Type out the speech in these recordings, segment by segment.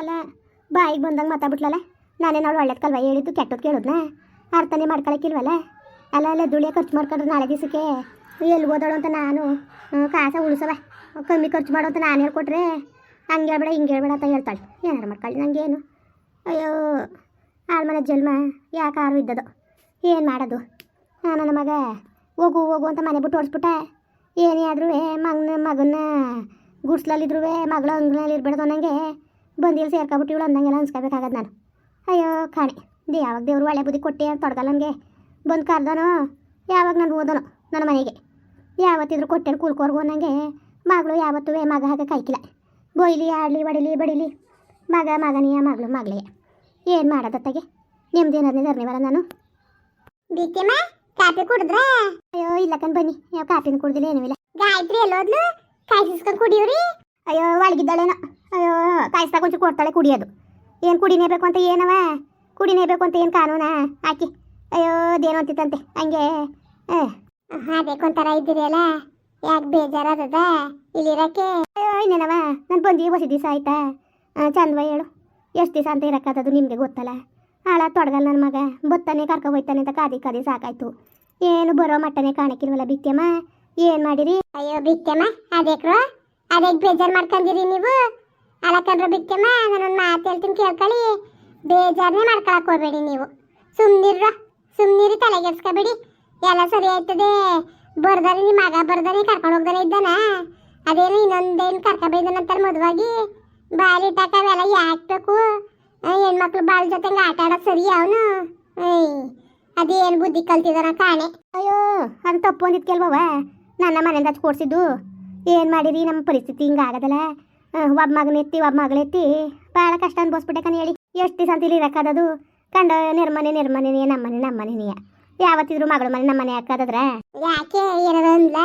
ಅಲ್ಲ, ಬಾಯಿಗೆ ಬಂದಂಗೆ ಮಾತಾಡ್ಬಿಟ್ಲಲ್ಲ ನಾನೇನು ಅವಳು ಒಳ್ಳೇದು ಕಲ್ವ ಹೇಳಿದ್ದು ಕೆಟ್ಟದ್ದು ಕೇಳಿದ್ನ? ಅರ್ಥನೇ ಮಾಡ್ಕೊಳಕ್ಕಿಲ್ವಲ್ಲ ಅಲ್ಲ ಅಲ್ಲ ದುಳಿಯ ಖರ್ಚು ಮಾಡ್ಕೊಂಡ್ರೆ ನಾಳೆ ದಿವಸಕ್ಕೆ. ಎಲ್ಲಿ ಓದಾಳು ಅಂತ ನಾನು? ಕಾಸ ಉಳಿಸವ. ಕಮ್ಮಿ ಖರ್ಚು ಮಾಡು ಅಂತ ನಾನು ಹೇಳ್ಕೊಟ್ರೆ ಹಂಗೆ ಹೇಳ್ಬೇಡ, ಹಿಂಗೆ ಹೇಳ್ಬೇಡ ಅಂತ ಹೇಳ್ತಾಳೆ. ಏನಾರು ಮಾಡ್ಕೊಳ್ಳಿ ನನಗೇನು ಅಯ್ಯೋ, ಆಳ್ಮನೆ ಜನ್ಮ, ಯಾಕೆ ಆರು ಇದ್ದದು? ಏನು ಮಾಡೋದು? ನನ್ನ ಮಗ ಹೋಗು ಹೋಗು ಅಂತ ಮನೆ ಬಿಟ್ಟು ಓಡಿಸ್ಬಿಟ್ಟ. ಏನೇ ಆದ್ರೂ ಮಗನ ಮಗನ ಗುಡ್ಸ್ಲಲ್ಲಿದ್ರು ಮಗಳು ಅಂಗ್ನಲ್ಲಿ ಇರ್ಬಾರ್ದು ಅನ್ನಂಗೆ ಬಂದಿಲ್ಲಿ ಸೇರ್ಕೊಬಿಟ್ಟು ಇವಳು ಅಂದಂಗೆಲ್ಲ ಅನ್ಸ್ಕೋಬೇಕಾಗದು ನಾನು. ಅಯ್ಯೋ ಕಾಣೆ ದೇ ಯಾವಾಗ ದೇವ್ರು ಒಳ್ಳೆ ಬುದ್ಧಿ ಕೊಟ್ಟೆ ಅಂತ ತೊಡ್ಗಲ್ಲ ನನಗೆ. ಬಂದು ಕರ್ದನೋ ಯಾವಾಗ ನಾನು ಓದನೋ ನನ್ನ ಮನೆಗೆ. ಯಾವತ್ತಿದ್ರು ಕೊಟ್ಟೆನು ಕೂಲ್ಕೋರ್ಗು ಅನ್ನಂಗೆ ಮಗಳು ಯಾವತ್ತೂ ಮಗ ಹಾಗೆ ಕಾಯ್ಕಿಲ್ಲ. ಬೊಯ್ಲಿ ಆಡಲಿ ಬಡಿಲಿ ಬಡಿಲಿ. ಮಗ ಮಗನಿಯ ಮಗಳು ಮಗಳೇ ಏನು ಮಾಡೋದತ್ತಾಗೆ? ನೆಮ್ಮದಿ ಧರ್ನಿವಲ್ಲ ನಾನು. ಕಾಫಿ ಕುಡಿದ್ರೆ? ಅಯ್ಯೋ ಇಲ್ಲ ಕಣ್ ಬನ್ನಿ ಯಾವ ಕಾಫಿನ ಕುಡ್ದಿಲ್ಲ ಏನೂ ಇಲ್ಲ. ಗಾಯತ್ರಿ ಎಲ್ಲೋದ್ಲು? ಕಾಯಿಸ್ಕೊಂಡ್ ಕುಡಿಯೋರಿ? ಅಯ್ಯೋ ಒಳಗಿದ್ದಾಳೇನೋ. ಅಯ್ಯೋ ಕಾಯಿಸ್ತಾ ಕೊಂಚ ಕೊಡ್ತಾಳೆ ಕುಡಿಯೋದು. ಏನು ಕುಡಿನೇಬೇಕು ಅಂತ ಏನವ? ಕುಡಿನೇಬೇಕು ಅಂತ ಏನು ಕಾನೂನಾ? ಹಾಕಿ. ಅಯ್ಯೋ ಅದೇನು ಅಂತಿತ್ತಂತೆ. ಹಂಗೆ. ಅದಕ್ಕೆ ಒಂಥರ ಇದ್ದೀರಲ್ಲ ಯಾಕೆ ಬೇಜಾರದ ಇಲ್ಲಿರಕ್ಕೆ? ಅಯ್ಯೋ ಇನ್ನೇನವ? ನಾನು ಬಂದು ಹೊಸ ದಿವಸ ಆಯ್ತಾ? ಚಂದವ ಹೇಳು. ಎಷ್ಟು ದಿವಸ ಅಂತ ಇರಕ್ಕದು ನಿಮಗೆ ಗೊತ್ತಲ್ಲ? ಹಾಳ ತೊಡಗಲ್ಲ ನನ್ನ ಮಗ. ಬತ್ತಾನೆ ಕರ್ಕೊ ಹೋಯ್ತಾನೆ ಅಂತ ಕಾದಿ ಕಾದಿ ಸಾಕಾಯ್ತು. ಏನು ಬರೋ ಮಟ್ಟನೆ ಕಾಣಕ್ಕಿಲ್ವಲ್ಲ ಬಿತ್ತೆಮ್ಮ ಏನು ಮಾಡಿರಿ? ಅಯ್ಯೋ ಬಿತ್ತೆಮ್ಮ ಅದಕ್ರು ಅದಕ್ಕೆ ಬೇಜಾರು ಮಾಡ್ಕೊಂಡಿರಿ ನೀವು. ಅಲ್ಲಕಂಡ್ರೆ ಬಿಟ್ಟೆಮ್ಮ ನಾನು ಒಂದು ಮಾತು ಹೇಳ್ತೀನಿ ಕೇಳ್ಕೊಳ್ಳಿ ಬೇಜಾರನ್ನೇ ಮಾಡ್ಕೊಳಕ್ ಹೋಗ್ಬೇಡಿ ನೀವು. ಸುಮ್ಮನಿರ್ರ ಸುಮ್ಮನಿರಿ ತಲೆಗೆಡ್ಸ್ಕೊಬೇಡಿ. ಎಲ್ಲ ಸರಿ ಆಯ್ತದೆ. ಬರ್ದಾನೆ ನಿಮ್ಮ ಮಗ ಬರ್ದಾನೆ ಕರ್ಕೊಂಡು ಹೋಗ್ದಾನೆ ಇದ್ದಾನ. ಅದೇನು ಇನ್ನೊಂದೇನು ಕರ್ಕೊಬೈದನಂತಾರೆ ಮದುವಾಗಿ. ಬಾಲಿ ಟಾಕವೆಲ್ಲ ಯಾಕಬೇಕು ಹೆಣ್ಮಕ್ಳು ಬಾಳ ಜೊತೆಗೆ ಆಟ ಆಡೋದು ಸರಿ ಅವನು? ಅದೇನು ಬುದ್ಧಿ ಕಲ್ತಿದಾನ ಕಾಣೆ. ಅಯ್ಯೋ ಅದು ತಪ್ಪು ಅಂದಿತ್ತು ಕೆಲ್ವವ ನನ್ನ ಮನೆಯಿಂದ ಕೊಡ್ಸಿದ್ದು. ಏನು ಮಾಡಿರಿ ನಮ್ಮ ಪರಿಸ್ಥಿತಿ ಹಿಂಗೆ ಆಗದಲ್ಲ? ಒಬ್ಬ ಮಗನ ಎತ್ತಿ ಒಬ್ಬ ಮಗಳೆತ್ತಿ ಭಾಳ ಕಷ್ಟ ಅನ್ಭವಿಸ್ಬಿಟ್ಟೆ ಕಣ ಹೇಳಿ. ಎಷ್ಟು ದಿವಸ ಅಂತ ಇಲ್ಲಿ ಇರಕ್ಕದದು ಕಂಡ ನಿರ್ಮನೆ ನಿರ್ಮನೆನೇ ನಮ್ಮನೆ ನಮ್ಮನೆಯ ಯಾವತ್ತಿದ್ರು ಮಗಳ ಮನೆ ನಮ್ಮನೆ ಹಾಕದ್ರ ಯಾಕೆ? ಏನಾರ ಅಂದ್ಲ?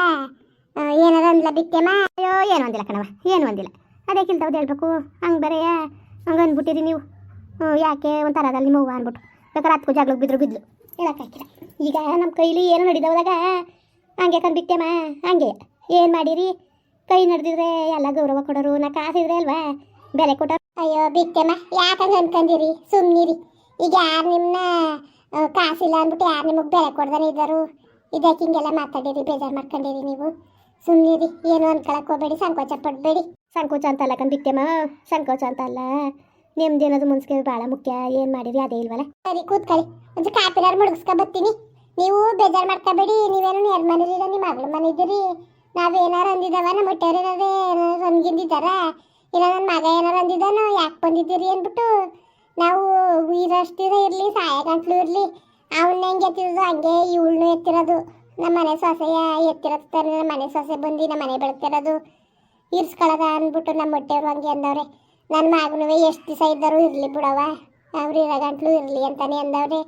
ಏನದ ಏನಾರ ಅಂದ್ಲ ಬಿಟ್ಟೆಮ್ಮ ಅಯ್ಯೋ ಏನು ಒಂದಿಲ್ಲ ಕಣವ ಏನು ಒಂದಿಲ್ಲ ಅದೇ ಕಿಲ್ತವ್ದು ಹೇಳ್ಬೇಕು. ಹಂಗೆ ಬರೆಯ ಹಂಗೆ ಅಂದ್ಬಿಟ್ಟಿರಿ ನೀವು. ಹ್ಞೂ ಯಾಕೆ? ಒಂಥರ ಅದಲ್ಲಿ ನಿಮ್ಮ ಹೂವು ಅಂದ್ಬಿಟ್ಟು ಬೇಕಾದ್ರೆ ಹತ್ತು ಜಾಗ್ಲಕ್ಕೆ ಬಿದ್ರು ಬಿದ್ಲು ಹೇಳಕ್ಕಾಗಿಲ್ಲ ಈಗ ನಮ್ಮ ಕೈಲಿ ಏನು ನಡೀದವಾಗ ಹಂಗೆ ಕಂಡ್ಬಿಟ್ಟೆಮ್ಮ ಹಂಗೆ. ಏನು ಮಾಡಿರಿ? ಕೈ ನಡೆದಿದ್ರೆ ಎಲ್ಲ ಗೌರವ ಕೊಡೋರು ನಾ ಕಾಸಿದ್ರೆ ಅಲ್ವಾ? ಬೆಲೆ ಕೊಟ್ಟರು ಅಯ್ಯೋ ಬಿಟ್ಟೆಮ್ಮ ಯಾಕಂಗ ಅನ್ಕೊಂಡಿರಿ ಸುಮ್ನಿರಿ. ಈಗ ಯಾರು ನಿಮ್ಮನ್ನ ಕಾಸಿಲ್ಲ ಅಂದ್ಬಿಟ್ಟು ಯಾರು ನಿಮಗೆ ಬೆಲೆ ಕೊಡ್ದಾನೆ ಇದ್ದಾರು? ಇದಕ್ಕೆ ಹಿಂಗೆಲ್ಲ ಮಾತಾಡಿರಿ ಬೇಜಾರು ಮಾಡ್ಕೊಂಡಿರಿ ನೀವು. ಸುಮ್ನಿರಿ ಏನು ಅನ್ಕೊಳಕ್ ಹೋಗ್ಬೇಡಿ ಸಂಕೋಚ ಪಡಬೇಡಿ. ಸಂಕೋಚ ಅಂತ ಅಲ್ಲ ಕಂಡ್ಬಿಟ್ಟೆಮ್ಮ ಸಂಕೋಚ ಅಂತ ಅಲ್ಲ. ನಿಮ್ದು ಏನಾದ್ರು ಮುನ್ಸ್ಕೆ ಭಾಳ ಮುಖ್ಯ ಏನು ಮಾಡಿರಿ ಅದೇ ಇಲ್ವಲ್ಲ? ಸರಿ ಕೂತ್ಕೊಳ್ಳಿ. ಒಂದು ಕಾಪಿನಾರು ಮುಳುಗಿಸ್ಕೊ ಬರ್ತೀನಿ ನೀವು ಬೇಜಾರು ಮಾಡ್ಕೋಬೇಡಿ ನೀವೇನು ನೇರ್ ಮನೇಲಿಲ್ಲ ನಿಮ್ಮ ಮಗಳ ಮನೆ ಇದ್ದೀರಿ. ನಾವೇನಾರು ಅಂದಿದ್ದಾವ, ನಮ್ಮ ಹೊಟ್ಟೆಯವ್ರು ಏನಾರು ಅನ್ಗಿಂದಿದ್ದಾರ ಇಲ್ಲ ನನ್ನ ಮಗ ಏನಾರು ಅಂದಿದ್ದಾನೋ, ಯಾಕೆ ಬಂದಿದ್ದೀರಿ ಅಂದ್ಬಿಟ್ಟು ನಾವು ಇರಷ್ಟಿರ ಇರಲಿ ಸಾಯಗಂಟ್ಲು ಇರಲಿ ಅವನ್ನ ಹೆಂಗೆ ಎತ್ತಿರೋದು ಹಂಗೆ ಇವಳನ್ನು ಎತ್ತಿರೋದು. ನಮ್ಮ ಮನೆ ಸೊಸೆಯ ಎತ್ತಿರತ್ತಾರೆ ನಮ್ಮ ಮನೆ ಸೊಸೆ ಬಂದು ನಮ್ಮ ಮನೆ ಬೆಳೆತಿರೋದು ಇರ್ಸ್ಕೊಳದ ಅಂದ್ಬಿಟ್ಟು ನಮ್ಮ ಹೊಟ್ಟೆಯವ್ರು ಹಂಗೆ ಅಂದವ್ರೆ. ನನ್ನ ಮಗನೂ ಎಷ್ಟು ದಿವಸ ಇದ್ದರು ಇರಲಿ ಬಿಡವ ಅವ್ರು ಇರೋ ಗಂಟ್ಲು ಇರಲಿ ಅಂತಾನೆ ಅಂದವ್ರೆ.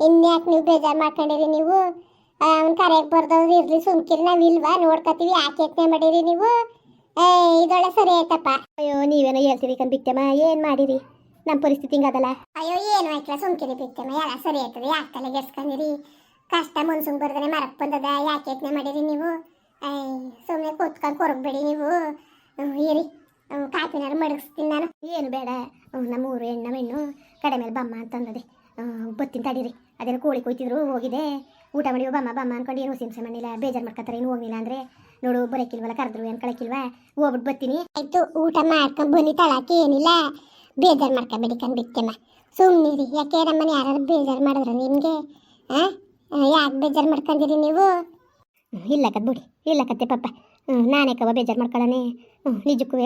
ಇನ್ಯಾಕೆ ನೀವು ಬೇಜಾರು ಮಾಡ್ಕೊಂಡಿರಿ ನೀವು? ಅವ್ನು ಕರೆಗೆ ಬರ್ದವ್ರು ಇರಲಿ ಸುಮ್ಕಿರಿ ನಾವು ಇಲ್ವಾ? ನೋಡ್ಕೊತೀವಿ ಯಾಕೆ ಯತ್ನೆ ಮಾಡಿರಿ ನೀವು? ಏ ಇದೊಳ್ಳೆ ಸರಿ ಆಯ್ತಪ್ಪ. ಅಯ್ಯೋ ನೀವೇನೋ ಹೇಳ್ತೀರಿ ಬಿತ್ತಮ್ಮ ಏನು ಮಾಡಿರಿ? ನಮ್ಮ ಪರಿಸ್ಥಿತಿ ಹಿಂಗದಲ್ಲ ಅಯ್ಯೋ ಏನು ಆಯ್ತಲ್ಲ ಸುಮ್ಕಿರಿ ಬಿತ್ತಮ್ಮ ಎಲ್ಲ ಸರಿ ಆಯ್ತದೆ ಯಾಕೆ ತಲೆಗೆಡ್ಸ್ಕೊಂಡಿರಿ ಕಷ್ಟ ಮುನ್ಸುಂಗ್ ಬರ್ದನೆ ಮರಕ್ ಬಂದದ ಯಾಕೆ ಯತ್ನೆ ಮಾಡಿರಿ ನೀವು? ಸುಮ್ಮನೆ ಕೂತ್ಕೊಂಡು ಕೊರಗಬೇಡಿ ನೀವು. ಇರಿ. ಕಾಪಿನಾರು ಮಡಗಿಸ್ತೀನಿ ನಾನು. ಏನು ಬೇಡ. ನಮ್ಮ ಊರು ಹೆಣ್ಣು ಹೆಣ್ಣು ಕಡೆ ಮೇಲೆ ಬಮ್ಮ ಅಂತಂದದೆ. ಬತ್ತಿನ ತಡೀರಿ. ಅದೇನು ಕೋಳಿ ಕೊಯ್ತಿದ್ರು ಹೋಗಿದೆ. ಊಟ ಮಾಡಿ ಬಮ್ಮ ಬಮ್ಮ ಅನ್ಕೊಂಡು ಏನು ಹಿಂಸೆ ಮಾಡಿಲ್ಲ ಬೇಜಾರು ಮಾಡ್ಕೊತಾರೆ ಏನು ಹೋಗ್ಲಿಲ್ಲ ಅಂದರೆ ನೋಡು ಬರೋಕ್ಕಿಲ್ವಲ್ಲ ಕರೆದ್ರು ಏನು ಕಳಕ್ಕಿಲ್ವಾ ಹೋಗ್ಬಿಟ್ಟು ಬರ್ತೀನಿ. ಆಯ್ತು ಊಟ ಮಾಡ್ಕೊಂಡು ಬನ್ನಿ ತಳಕ್ಕೆ ಏನಿಲ್ಲ ಬೇಜಾರು ಮಾಡ್ಕೊಬೇಡಿ ಸುಮ್ಮನೆ ಸುಮ್ಮನಿರಿ ಯಾಕೆ ನಮ್ಮನೆ ಯಾರು ಬೇಜಾರು ಮಾಡಿದ್ರು ನಿಮಗೆ? ಯಾಕೆ ಬೇಜಾರು ಮಾಡ್ಕೊಂಡಿರಿ ನೀವು? ಇಲ್ಲ ಕತ್ ಬಿಡಿ ಇಲ್ಲ ಕತ್ತೆ ಪಪ್ಪ ಹ್ಞೂ ನಾನೇ ಕವ ಬೇಜಾರು ಮಾಡ್ಕೊಳ್ಳೋಣ ಹ್ಞೂ ನಿಜಕ್ಕೂ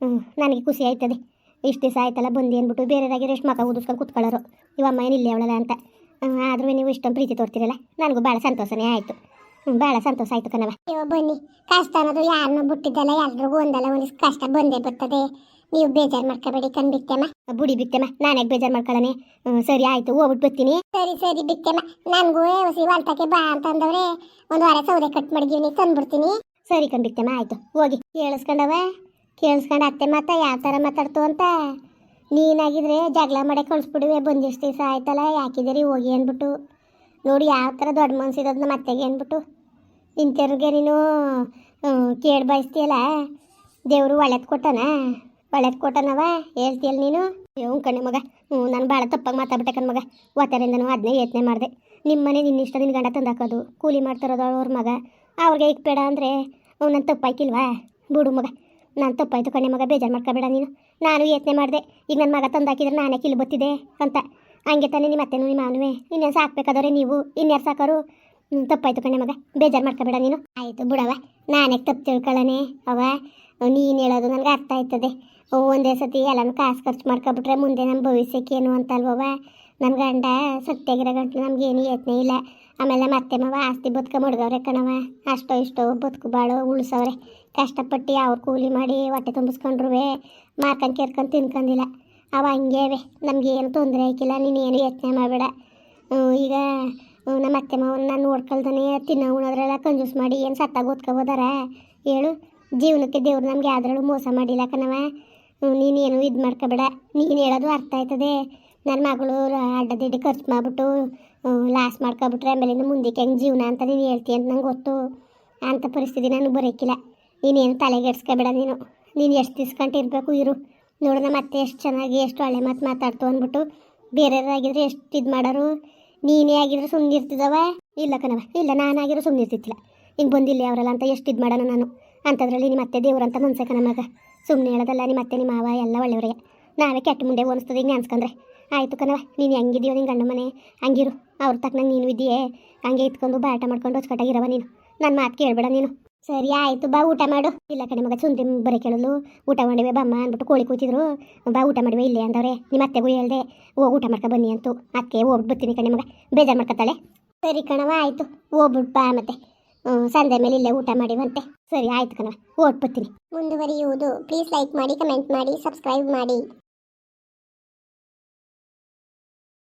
ಹ್ಞೂ ನನಗೆ ಖುಷಿ ಆಯ್ತದೆ. ಇಷ್ಟು ದಿವಸ ಆಯ್ತಲ್ಲ ಬಂದು ಅಂದ್ಬಿಟ್ಟು ಬೇರೆದಾಗಿ ರೆಸ್ಟ್ ಮಕ ಊದಿಸ್ಕೊಂಡು ಕುತ್ಕೊಳ್ಳೋರು. ಇವಮ್ಮ ಏನಿಲ್ಲ ಇಲ್ಲೇ ಅವಳಲ್ಲ ಅಂತ. ಆದರೂ ನೀವು ಇಷ್ಟೊಂದು ಪ್ರೀತಿ ತೋರ್ತಿರಲ್ಲ? ನನಗೂ ಭಾಳ ಸಂತೋಷನೇ ಆಯಿತು. ಭಾಳ ಸಂತೋಷ ಆಯಿತು ಕಣವ ಅಯ್ಯೋ ಬನ್ನಿ. ಕಷ್ಟ ಅನ್ನೋದು ಯಾರನ್ನೂ ಬಿಟ್ಟಿದ್ದಲ್ಲ ಎಲ್ರಿಗೂ ಒಂದಲ್ಲ ಒಂದು ಕಷ್ಟ ಬಂದೇ ಬರ್ತದೆ. ನೀವು ಬೇಜಾರು ಮಾಡ್ಕೋಬೇಡಿ ಕಂಡ್ಬಿಟ್ಟೆಮ್ಮ ಬುಡಿ ಬಿತ್ತಮ್ಮ ನಾನೇ ಬೇಜಾರು ಮಾಡ್ಕೊಳ್ಳೋಣ? ಸರಿ ಆಯಿತು ಹೋಗ್ಬಿಟ್ಟು ಬರ್ತೀನಿ. ಸರಿ ಸರಿ ಬಿಟ್ಟೆಮ್ಮ. ನನಗೂ ಹೊಸಿ ವಾಲ್ತಕ್ಕೆ ಬಾ ಅಂತಂದವ್ರೆ. ಒಂದು ವಾರ ಸೌದೆ ಕಟ್ ಮಾಡಿದೀನಿ ತಂದ್ಬಿಡ್ತೀನಿ. ಸರಿ ಕಂಡಿತ್ತಮ್ಮ ಆಯಿತು ಹೋಗಿ. ಕೇಳಿಸ್ಕೊಂಡವ ಕೇಳಿಸ್ಕೊಂಡು ಅತ್ತೆ ಮಾತ ಯಾವ ಥರ ಮಾತಾಡ್ತು ಅಂತ? ನೀನಾಗಿದ್ರೆ ಜಗಳ ಮಾಡೇ ಕಳಿಸ್ಬಿಡುವೆ ಬಂದಿಷ್ಟು ದಿವಸ ಆಯ್ತಲ್ಲ ಯಾಕಿದ್ದೀರಿ ಹೋಗಿ ಅಂದ್ಬಿಟ್ಟು. ನೋಡಿ ಯಾವ ಥರ ದೊಡ್ಡ ಮನ್ಸಿರೋದು ನಮ್ಮ ಅತ್ತೆಗೆ ಅಂದ್ಬಿಟ್ಟು. ಇಂಥವ್ರಿಗೆ ನೀನು ಕೇಳಿ ಬಯಸ್ತೀಯಲ್ಲ, ದೇವರು ಒಳ್ಳೇದು ಕೊಟ್ಟನ ಒಳ್ಳೇದು ಕೊಟ್ಟನವ ಹೇಳ್ತೀಯಲ್ಲ ನೀನು. ಹ್ಞೂ ಕಣ್ಣೆ ಮಗ ಹ್ಞೂ ನಾನು ಭಾಳ ತಪ್ಪಾಗಿ ಮಾತಾಡ್ಬಿಟ್ಟೆ ಕಣ್ ಮಗ. ಒತ್ತರಿಂದನೂ ಅದನ್ನೇ ಯೋಚನೆ ಮಾಡಿದೆ. ನಿಮ್ಮ ಮನೆ ನಿನ್ನ ಇಷ್ಟ ನಿನ್ನ ಗಂಡ ತಂದಾಕೋದು, ಕೂಲಿ ಮಾಡ್ತಿರೋದು ಅವ್ರ ಮಗ. ಅವ್ರಿಗೆ ಇಕ್ಬೇಡ ಅಂದರೆ ನನ್ನ ತಪ್ಪಾಯ್ಕಿಲ್ವಾ ಬಿಡು ಮಗ, ನಾನು ತಪ್ಪಾಯ್ತು ಕಣ್ಣೆ ಮಗ, ಬೇಜಾರು ಮಾಡ್ಕೋಬೇಡ ನೀನು. ನಾನು ಯೋಚನೆ ಮಾಡಿದೆ. ಈಗ ನನ್ನ ಮಗ ತಂದು ಹಾಕಿದ್ರೆ ನಾನೇ ಕಿಲು ಬತ್ತಿದೆ ಅಂತ. ಹಂಗೆ ತಾನೇ ನಿಮ್ಮ ಅತ್ತೆನೂ ನಿಮ್ಮ ಮಾನುವೆ ಇನ್ನೇನು ಸಾಕ್ಬೇಕಾದ್ರೆ ನೀವು. ಇನ್ಯಾರು ಸಾಕೋರು ತಪ್ಪಾಯ್ತು ಕಣೆ ಮಗ. ಬೇಜಾರು ಮಾಡ್ಕೋಬೇಡ ನೀನು. ಆಯಿತು ಬಿಡವ ನಾನೇ ತಪ್ಪು ತಿಳ್ಕೊಳ್ಳನೆ ಅವ ನೀನು ಹೇಳೋದು ನನಗೆ ಅರ್ಥ ಆಯ್ತದೆ. ಒಂದೇ ಸತಿ ಎಲ್ಲನೂ ಕಾಸು ಖರ್ಚು ಮಾಡ್ಕೊಬಿಟ್ರೆ ಮುಂದೆ ನಮ್ಮ ಭವಿಷ್ಯಕ್ಕೇನು ಅಂತಲ್ವವ ನನ್ನ ಗಂಡ ಸತ್ಯಾಗಿರೋ ಗಂಟಲು ನಮಗೇನು ಯೋಚನೆ ಇಲ್ಲ. ಆಮೇಲೆ ಮತ್ತೆ ಮಾವ ಆಸ್ತಿ ಬದುಕ ಮಡ್ಗವ್ರೆ ಕಣವ ಅಷ್ಟೋ ಇಷ್ಟೋ ಬದುಕು ಬಾಳು ಉಳಿಸವ್ರೆ. ಕಷ್ಟಪಟ್ಟು ಅವ್ರು ಕೂಲಿ ಮಾಡಿ ಹೊಟ್ಟೆ ತುಂಬಿಸ್ಕೊಂಡ್ರುವೆ. ಮಾರ್ಕೊಂಡು ಕೇರ್ಕೊಂಡು ತಿನ್ಕೊಂಡಿಲ್ಲ ಅವ ಹಂಗೇವೆ. ನಮ್ಗೆ ಏನು ತೊಂದರೆ ಆಯ್ಕಿಲ್ಲ. ನೀನೇನು ಯೋಚನೆ ಮಾಡಬೇಡ. ಈಗ ನಮ್ಮ ಅತ್ತೆ ಮಾವನ ನಾನು ನೋಡ್ಕೊಳ್ದಾನೆ ತಿನ್ನೋ, ಉಣೋದ್ರೆಲ್ಲ ಕಂಜೂಸ್ ಮಾಡಿ ಏನು ಸತ್ತಾಗ ಓದ್ಕೊಬೋದಾರ? ಹೇಳು. ಜೀವನಕ್ಕೆ ದೇವ್ರು ನಮಗೆ ಆದ್ರಳು ಮೋಸ ಮಾಡಿಲ್ಲ ಕಣವ ನೀನೇನು ಇದು ಮಾಡ್ಕೋಬೇಡ. ನೀನು ಹೇಳೋದು ಅರ್ಥ ಆಯ್ತದೆ. ನನ್ನ ಮಗಳು ಅಡ್ಡದಿಡ್ಡಿ ಖರ್ಚು ಮಾಡಿಬಿಟ್ಟು ಲಾಸ್ ಮಾಡ್ಕೊಬಿಟ್ರೆ ಆಮೇಲಿಂದ ಮುಂದಕ್ಕೆ ಹೆಂಗೆ ಜೀವನ ಅಂತ ನೀನು ಹೇಳ್ತೀಯ ಅಂತ ನಂಗೆ ಗೊತ್ತು. ಅಂಥ ಪರಿಸ್ಥಿತಿ ನನಗೆ ಬರೋಕ್ಕಿಲ್ಲ ನೀನೇನು ತಲೆಗೆಡ್ಸ್ಕೊಬೇಡ ನೀನು. ನೀನು ಎಷ್ಟು ಇರ್ಬೇಕು ಇರು. ನೋಡೋಣ ಮತ್ತೆ ಎಷ್ಟು ಚೆನ್ನಾಗಿ, ಎಷ್ಟು ಒಳ್ಳೆ ಮಾತು ಮಾತಾಡ್ತು ಅಂದ್ಬಿಟ್ಟು ಬೇರೆಯವರಾಗಿದ್ರೆ ಎಷ್ಟು ಇದು ಮಾಡೋರು? ನೀನೇ ಆಗಿದ್ರೆ ಸುಮ್ಮನೆ ಇರ್ತಿದ್ದಾವ? ಇಲ್ಲ ಕಣವ ಇಲ್ಲ ನಾನಾಗಿರೋ ಸುಮ್ಮನೆ ಇರ್ತಿತ್ತಿಲ್ಲ ಹಿಂಗೆ ಬಂದಿಲ್ಲ ಅವರಲ್ಲ ಅಂತ ಎಷ್ಟು ಇದು ಮಾಡೋಣ ನಾನು? ಅಂಥದ್ರಲ್ಲಿ ನಿಮ್ಮ ಮತ್ತೆ ದೇವ್ರಂತ ಮನ್ಸೆ ಕಣ ಮಗ. ಸುಮ್ಮನೆ ಹೇಳೋದಲ್ಲ ನಿಮ್ಮ ಮತ್ತೆ ನಿಮ್ಮ ಮಾವ ಎಲ್ಲ ಒಳ್ಳೆಯವರೇ ನಾವೇ ಕೆಟ್ಟ ಮುಂದೆ ಓನಿಸ್ತದೆ ಹಿಂಗೆ ಅನ್ಸ್ಕೊಂಡ್ರೆ. ಆಯಿತು ಕಣವ ನೀನು ಹೆಂಗಿದೆಯೋ ನಿನ್ನ ಗಂಡ ಮನೆ, ಹಂಗಿರು. ಅವ್ರ ತಕ್ಕನಂಗೆ ನೀನು ಇದೆಯೇ ಹಂಗೆ ಇತ್ಕೊಂಡು ಬಾಟ ಮಾಡ್ಕೊಂಡು ಹೊಚ್ಕಟ್ಟಾಗಿರವ ನೀನು. ನನ್ನ ಮಾತು ಕೇಳಬೇಡ ನೀನು. ಸರಿ, ಆಯಿತು, ಬಾ ಊಟ ಮಾಡು. ಇಲ್ಲ ಕಣೆ ಮಗ ಚುಂದಿ ಬರೀ ಕೇಳಲು ಊಟ ಮಾಡಿವೆ ಬಮ್ಮ ಅಂದ್ಬಿಟ್ಟು ಕೋಳಿ ಕೂತಿದ್ರು. ಬಾ ಊಟ ಮಾಡಿವೆ ಇಲ್ಲೇ ಅಂದವ್ರೆ. ನಿಮ್ಮ ಅತ್ತೆಗೂ ಹೇಳ್ದೆ, ಹೋಗಿ ಊಟ ಮಾಡ್ಕೊ ಬನ್ನಿ ಅಂತು. ಅಕ್ಕೆ ಹೋಗ್ಬಿಟ್ಟು ಬರ್ತೀನಿ ಕಣೆ ಮಗ, ಬೇಜಾರು ಮಾಡ್ಕೊತಾಳೆ. ಸರಿ ಕಣವ ಆಯಿತು. ಹೋಗ್ಬಿಟ್ಟು ಬಾ ಮತ್ತೆ. ಸಂಜೆ ಮೇಲೆ ಇಲ್ಲೇ ಊಟ ಮಾಡಿವಂತೆ. ಸರಿ, ಆಯ್ತು ಕಣವ ಓಟ್ ಬರ್ತೀನಿ ಮುಂದುವರಿಯುವುದು ಪ್ಲೀಸ್ ಲೈಕ್ ಮಾಡಿ ಕಮೆಂಟ್ ಮಾಡಿ ಸಬ್ಸ್ಕ್ರೈಬ್ ಮಾಡಿ.